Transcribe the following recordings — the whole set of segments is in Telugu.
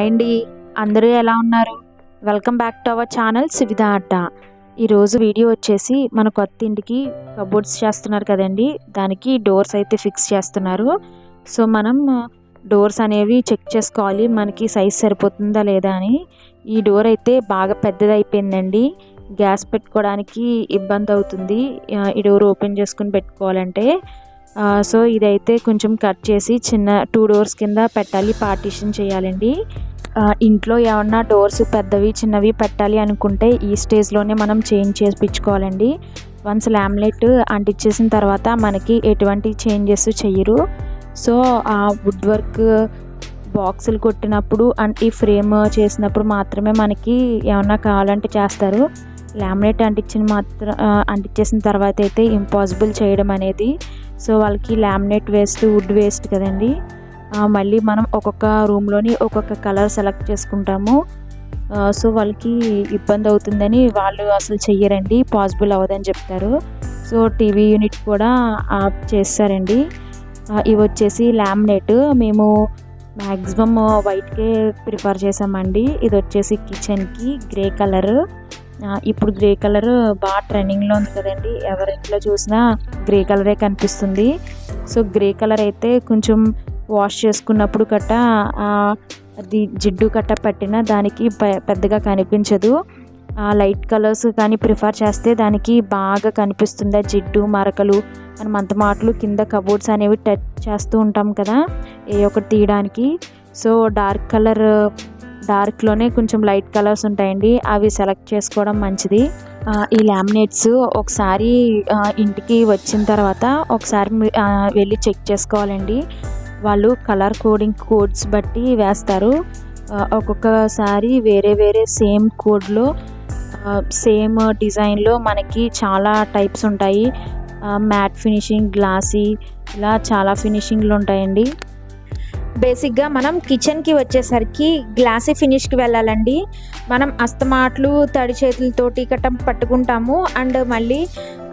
హాయ్ అండి. అందరూ ఎలా ఉన్నారు? Welcome back to our channel Suvidha Adda ఈరోజు వీడియో వచ్చేసి మన కొత్త ఇంటికి కబోర్డ్స్ చేస్తున్నారు కదండి. దానికి డోర్స్ అయితే ఫిక్స్ చేస్తున్నారు. సో మనం డోర్స్ అనేవి చెక్ చేసుకోవాలి. మనకి సైజ్ సరిపోతుందా లేదా అని. ఈ డోర్ అయితే బాగా పెద్దది అయిపోయిందండి గ్యాస్ పెట్టుకోవడానికి ఇబ్బంది అవుతుంది. ఈ డోర్ ఓపెన్ చేసుకుని పెట్టుకోవాలంటే. సో ఇదైతే కొంచెం కట్ చేసి చిన్న టూ డోర్స్ కింద పెట్టాలి పార్టీషన్ చేయాలండి. ఇంట్లో ఏమన్నా డోర్స్ పెద్దవి చిన్నవి పెట్టాలి అనుకుంటే ఈ స్టేజ్లోనే మనం చేంజ్ చేయించుకోవాలండి వన్స్ లామినేట్ అంటించేసిన తర్వాత మనకి ఎటువంటి చేంజెస్ చెయ్యరు. సో ఆ వుడ్ వర్క్ బాక్సులు కొట్టినప్పుడు అండ్ ఈ ఫ్రేమ్ చేసినప్పుడు మాత్రమే మనకి ఏమన్నా కావాలంటే చేస్తారు. లామినేట్ అంటించిన మాత్రం అంటించేసిన తర్వాత అయితే ఇంపాసిబుల్ చేయడం అనేది. సో వాళ్ళకి లామినేట్ వేస్ట్ వుడ్ వేస్ట్ కదండి. మళ్ళీ మనం ఒక్కొక్క రూమ్లోని ఒక్కొక్క కలర్ సెలెక్ట్ చేసుకుంటాము. సో వాళ్ళకి ఇబ్బంది అవుతుందని వాళ్ళు అసలు చెయ్యరండి పాసిబుల్ అవ్వదని చెప్తారు. సో టీవీ యూనిట్ కూడా ఆఫ్ చేస్తారండి. ఇవి వచ్చేసి లామినేట్. మేము మ్యాక్సిమమ్ వైట్కే ప్రిఫర్ చేసామండి. ఇది వచ్చేసి కిచెన్కి గ్రే కలర్. ఇప్పుడు గ్రే కలర్ బాగా ట్రెండింగ్లో ఉంది కదండి. ఎవరి ఇంట్లో చూసినా గ్రే కలరే కనిపిస్తుంది. సో గ్రే కలర్ అయితే కొంచెం వాష్ చేసుకున్నప్పుడు కట్ట ఆ, అది జిడ్డు కట్ట పట్టిన దానికి పెద్దగా కనిపించదు. ఆ లైట్ కలర్స్ కానీ ప్రిఫర్ చేస్తే దానికి బాగా కనిపిస్తుంది ఆ జిడ్డు మరకలు మనం అంత మాటలు కింద కబోర్డ్స్ అనేవి టచ్ చేస్తూ ఉంటాం కదా ఏ ఒకటి తీయడానికి. సో డార్క్ కలర్ డార్క్లోనే కొంచెం లైట్ కలర్స్ ఉంటాయండి అవి సెలెక్ట్ చేసుకోవడం మంచిది. ఈ లామినేట్స్ ఒకసారి ఇంటికి వచ్చిన తర్వాత ఒకసారి వెళ్ళి చెక్ చేసుకోవాలండి. వాళ్ళు కలర్ కోడింగ్ కోడ్స్ బట్టి వేస్తారు. ఒక్కొక్కసారి వేరే వేరే సేమ్ కోడ్లో సేమ్ డిజైన్లో మనకి చాలా టైప్స్ ఉంటాయి. మ్యాట్ ఫినిషింగ్ గ్లాసీ ఇలా చాలా ఫినిషింగ్లు ఉంటాయండి. బేసిక్గా మనం కిచెన్కి వచ్చేసరికి గ్లాసీ ఫినిష్కి వెళ్ళాలండి. మనం అస్తమాట్లు తడి చేతులతోటి కట్ట పట్టుకుంటాము. అండ్ మళ్ళీ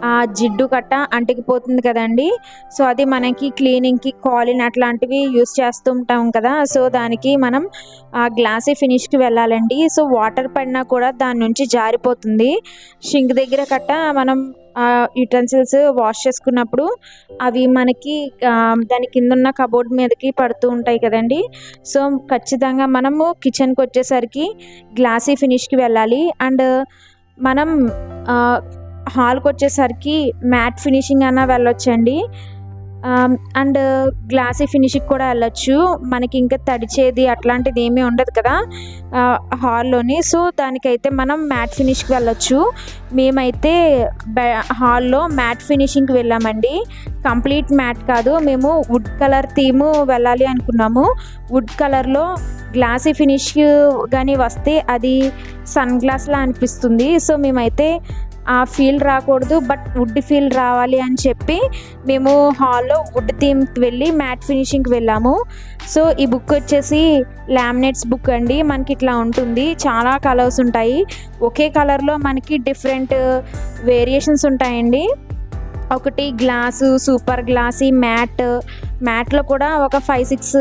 ఆ జిడ్డు కట్ట అంటికిపోతుంది కదండి. సో అది మనకి క్లీనింగ్కి కాలిన్ అట్లాంటివి యూస్ చేస్తూ ఉంటాం కదా. సో దానికి మనం ఆ గ్లాసీ ఫినిష్కి వెళ్ళాలండి. సో వాటర్ పడినా కూడా దాని నుంచి జారిపోతుంది. షింక్ దగ్గర కట్ట మనం యుటెన్సిల్స్ వాష్ చేసుకున్నప్పుడు అవి మనకి దాని కింద ఉన్న కబోర్డ్ మీదకి పడుతూ ఉంటాయి కదండి. సో ఖచ్చితంగా మనము కిచెన్కి వచ్చేసరికి గ్లాసీ ఫినిష్కి వెళ్ళాలి. అండ్ మనం హాల్కి వచ్చేసరికి మ్యాట్ ఫినిషింగ్ అన్న వెళ్ళొచ్చండి. అండ్ గ్లాసీ ఫినిషింగ్ కూడా వెళ్ళొచ్చు. మనకి ఇంకా తడిచేది అట్లాంటిది ఏమీ ఉండదు కదా హాల్లోని. సో దానికైతే మనం మ్యాట్ ఫినిష్కి వెళ్ళొచ్చు. మేమైతే బె- హాల్లో మ్యాట్ ఫినిషింగ్కి వెళ్ళామండి. కంప్లీట్ మ్యాట్ కాదు మేము వుడ్ కలర్ థీము వెళ్ళాలి అనుకున్నాము. వుడ్ కలర్లో గ్లాసీ ఫినిష్ కానీ వస్తే అది సన్ గ్లాస్లా అనిపిస్తుంది. సో మేమైతే ఆ ఫీల్ రాకూడదు బట్ వుడ్ ఫీల్ రావాలి అని చెప్పి మేము హాల్లో వుడ్ థీమ్కి వెళ్ళి మ్యాట్ ఫినిషింగ్కి వెళ్ళాము. సో ఈ బుక్ వచ్చేసి లామినేట్స్ బుక్ అండి. మనకి ఇట్లా ఉంటుంది. చాలా కలర్స్ ఉంటాయి. ఒకే కలర్లో మనకి డిఫరెంట్ వేరియేషన్స్ ఉంటాయండి. ఒకటి గ్లాసు సూపర్ గ్లాసీ మ్యాట్. మ్యాట్లో కూడా ఒక ఫైవ్ సిక్స్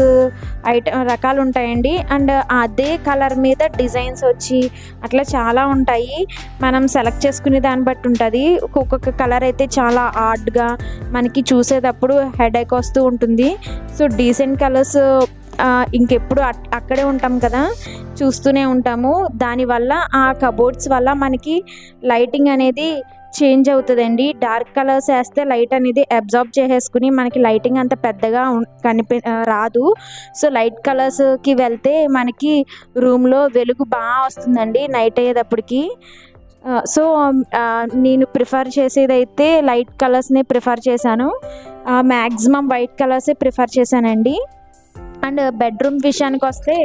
ఐటమ్ రకాలు ఉంటాయండి అండ్ అదే కలర్ మీద డిజైన్స్ వచ్చి అట్లా చాలా ఉంటాయి. మనం సెలెక్ట్ చేసుకునే దాన్ని బట్టి ఉంటుంది. ఒక్కొక్క కలర్ అయితే చాలా ఆర్డ్గా మనకి చూసేటప్పుడు హెడేక్ వస్తూ ఉంటుంది. సో డీసెంట్ కలర్స్ ఇంకెప్పుడు అక్కడే ఉంటాం కదా చూస్తూనే ఉంటాము. దానివల్ల ఆ కబోర్డ్స్ వల్ల మనకి లైటింగ్ అనేది చేంజ్ అవుతుందండి. డార్క్ కలర్స్ వేస్తే లైట్ అనేది అబ్జార్బ్ చేసేసుకుని మనకి లైటింగ్ అంత పెద్దగా కనిపి రాదు. సో లైట్ కలర్స్కి వెళ్తే మనకి రూమ్లో వెలుగు బాగా వస్తుందండి నైట్ అయ్యేటప్పటికి. సో నేను ప్రిఫర్ చేసేది అయితే లైట్ కలర్స్ని ప్రిఫర్ చేశాను. మ్యాక్సిమం వైట్ కలర్సే ప్రిఫర్ చేశానండి. అండ్ బెడ్రూమ్ విషయానికి వస్తే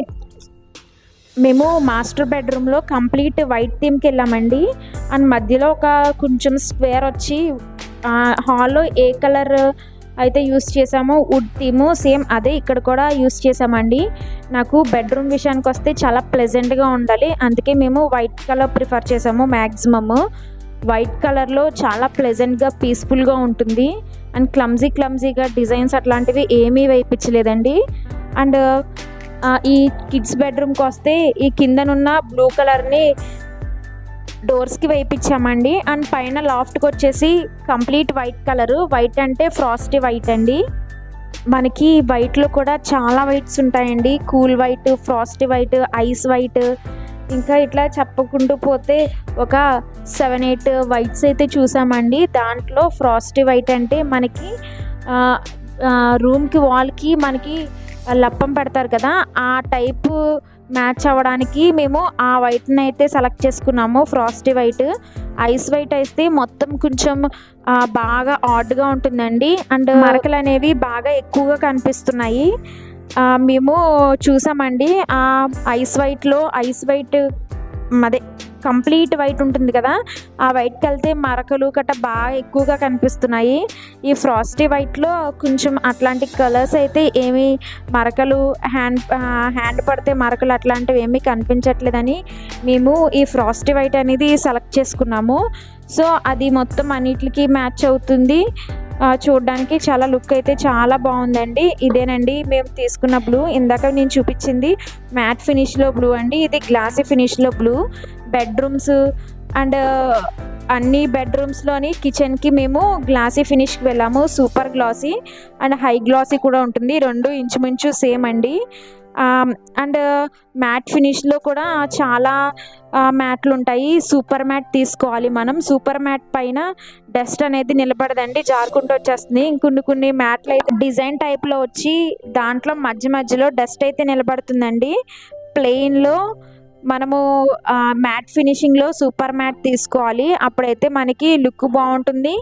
మేము మాస్టర్ బెడ్రూమ్లో కంప్లీట్ వైట్ థీమ్కి వెళ్ళామండి. అండ్ మధ్యలో ఒక కొంచెం స్క్వేర్ వచ్చి హాల్లో ఏ కలర్ అయితే యూస్ చేసామో వుడ్ థీము సేమ్ అదే ఇక్కడ కూడా యూస్ చేసామండి నాకు బెడ్రూమ్ విషయానికి వస్తే చాలా ప్లెజెంట్గా ఉండాలి. అందుకే మేము వైట్ కలర్ ప్రిఫర్ చేసాము మ్యాక్సిమమ్ వైట్ కలర్లో చాలా ప్లెజెంట్గా పీస్ఫుల్గా ఉంటుంది. అండ్ క్లమ్జీ క్లమ్జీగా డిజైన్స్ అట్లాంటివి ఏమీ వేయించలేదండి. అండ్ ఈ కిడ్స్ బెడ్రూమ్కి వస్తే ఈ కిందనున్న బ్లూ కలర్ని డోర్స్కి వేయించామండి అండ్ పైన లాఫ్ట్కి వచ్చేసి కంప్లీట్ వైట్ కలరు వైట్ అంటే ఫ్రాస్టీ వైట్ అండి. మనకి వైట్లో కూడా చాలా వైట్స్ ఉంటాయండి. Cool white frosty white ice white ఇంకా ఇట్లా చెప్పకుంటూ పోతే ఒక సెవెన్ ఎయిట్ వైట్స్ అయితే చూసామండి. దాంట్లో ఫ్రాస్టీ వైట్ అంటే మనకి రూమ్కి వాల్కి మనకి లప్పం పెడతారు కదా ఆ టైపు మ్యాచ్ అవ్వడానికి మేము ఆ వైట్ని అయితే సెలెక్ట్ చేసుకున్నాము ఫ్రాస్టీ వైట్ ఐస్ వైట్ అయితే మొత్తం కొంచెం బాగా ఆడ్గా ఉంటుందండి. అండ్ మరకలు అనేవి బాగా ఎక్కువగా కనిపిస్తున్నాయి. మేము చూసామండి ఆ ఐస్ వైట్లో ఐస్ వైట్ అదే కంప్లీట్ వైట్ ఉంటుంది కదా ఆ వైట్కి వెళ్తే మరకలు గట్ట బాగా ఎక్కువగా కనిపిస్తున్నాయి. ఈ ఫ్రాస్టీ వైట్లో కొంచెం అట్లాంటి కలర్స్ అయితే ఏమి మరకలు హ్యాండ్ హ్యాండ్ పడితే మరకలు అట్లాంటివి ఏమీ కనిపించట్లేదని మేము ఈ ఫ్రాస్టీ వైట్ అనేది సెలెక్ట్ చేసుకున్నాము. సో అది మొత్తం అన్నిటికి మ్యాచ్ అవుతుంది. చూడడానికి చాలా లుక్ అయితే చాలా బాగుందండి. ఇదేనండి మేము తీసుకున్న బ్లూ. ఇందాక నేను చూపించింది మ్యాట్ ఫినిష్లో బ్లూ అండి. ఇది గ్లాసీ ఫినిష్లో బ్లూ. బెడ్రూమ్స్ అండ్ uh, అన్ని బెడ్రూమ్స్లోని కిచెన్కి మేము గ్లాసీ ఫినిష్కి వెళ్ళాము. Super glossy and high glossy కూడా ఉంటుంది. రెండు ఇంచుమించు సేమ్ అండి. అండ్ మ్యాట్ ఫినిష్లో కూడా చాలా uh, మ్యాట్లు ఉంటాయి. సూపర్ మ్యాట్ తీసుకోవాలి మనం. సూపర్ మ్యాట్ పైన డస్ట్ అనేది నిలబడదండి. జారుకుంటూ వచ్చేస్తుంది. ఇంకొన్ని కొన్ని మ్యాట్లు అయితే డిజైన్ టైప్లో వచ్చి దాంట్లో మధ్య మధ్యలో డస్ట్ అయితే నిలబడుతుందండి. ప్లెయిన్లో మనము మ్యాట్ ఫినిషింగ్లో సూపర్ మ్యాట్ తీసుకోవాలి. అప్పుడైతే మనకి లుక్ బాగుంటుంది.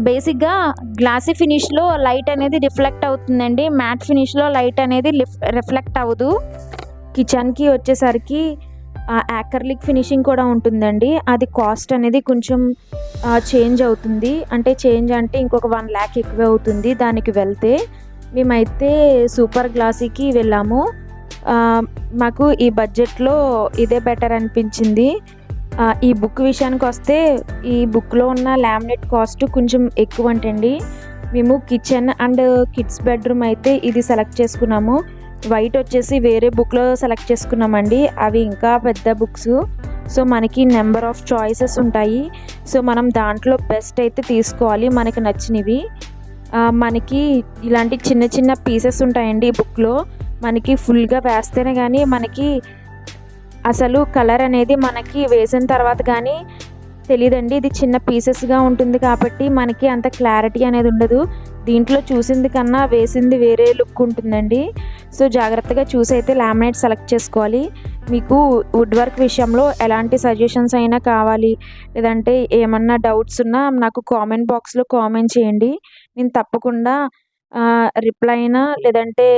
బేసిక్గా గ్లాసీ ఫినిష్లో లైట్ అనేది రిఫ్లెక్ట్ అవుతుందండి. మ్యాట్ ఫినిష్లో లైట్ అనేది రిఫ్లెక్ట్ అవ్వదు. కిచెన్కి వచ్చేసరికి యాకర్లిక్ ఫినిషింగ్ కూడా ఉంటుందండి. అది కాస్ట్ అనేది కొంచెం చేంజ్ అవుతుంది. అంటే చేంజ్ అంటే ఇంకొక వన్ ల్యాక్ ఎక్కువ అవుతుంది దానికి వెళ్తే. మేమైతే సూపర్ గ్లాసీకి వెళ్ళాము. మాకు ఈ బడ్జెట్లో ఇదే బెటర్ అనిపించింది. ఈ బుక్ విషయానికి వస్తే ఈ బుక్లో ఉన్న లామినేట్ కాస్ట్ కొంచెం ఎక్కువ అంటండి. మేము కిచెన్ అండ్ కిడ్స్ బెడ్రూమ్ అయితే ఇది సెలెక్ట్ చేసుకున్నాము. వైట్ వచ్చేసి వేరే బుక్లో సెలెక్ట్ చేసుకున్నామండి. అవి ఇంకా పెద్ద బుక్స్. సో మనకి నెంబర్ ఆఫ్ చాయిసెస్ ఉంటాయి. సో మనం దాంట్లో బెస్ట్ అయితే తీసుకోవాలి మనకి నచ్చినవి. మనకి ఇలాంటి చిన్న చిన్న పీసెస్ ఉంటాయండి ఈ బుక్లో. మనకి ఫుల్గా వేస్తేనే కానీ మనకి అసలు కలర్ అనేది మనకి వేసిన తర్వాత కానీ తెలియదండి ఇది చిన్న పీసెస్గా ఉంటుంది కాబట్టి మనకి అంత క్లారిటీ అనేది ఉండదు. దీంట్లో చూసింది కన్నా వేసింది వేరే లుక్ ఉంటుందండి. సో జాగ్రత్తగా చూసి అయితే లామినేట్ సెలెక్ట్ చేసుకోవాలి. మీకు వుడ్ వర్క్ విషయంలో ఎలాంటి సజెషన్స్ అయినా కావాలి. లేదంటే ఏమన్నా డౌట్స్ ఉన్నా నాకు కామెంట్ బాక్స్లో కామెంట్ చేయండి. నేను తప్పకుండా రిప్లై అయినా లేదంటే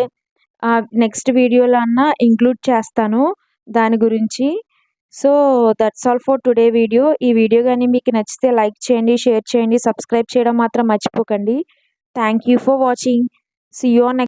నెక్స్ట్ వీడియోలో అన్నా ఇంక్లూడ్ చేస్తాను దాని గురించి. So that's all for today video ఈ వీడియో కానీ మీకు నచ్చితే లైక్ చేయండి షేర్ చేయండి సబ్స్క్రైబ్ చేయడం మాత్రం మర్చిపోకండి. Thank you for watching see you next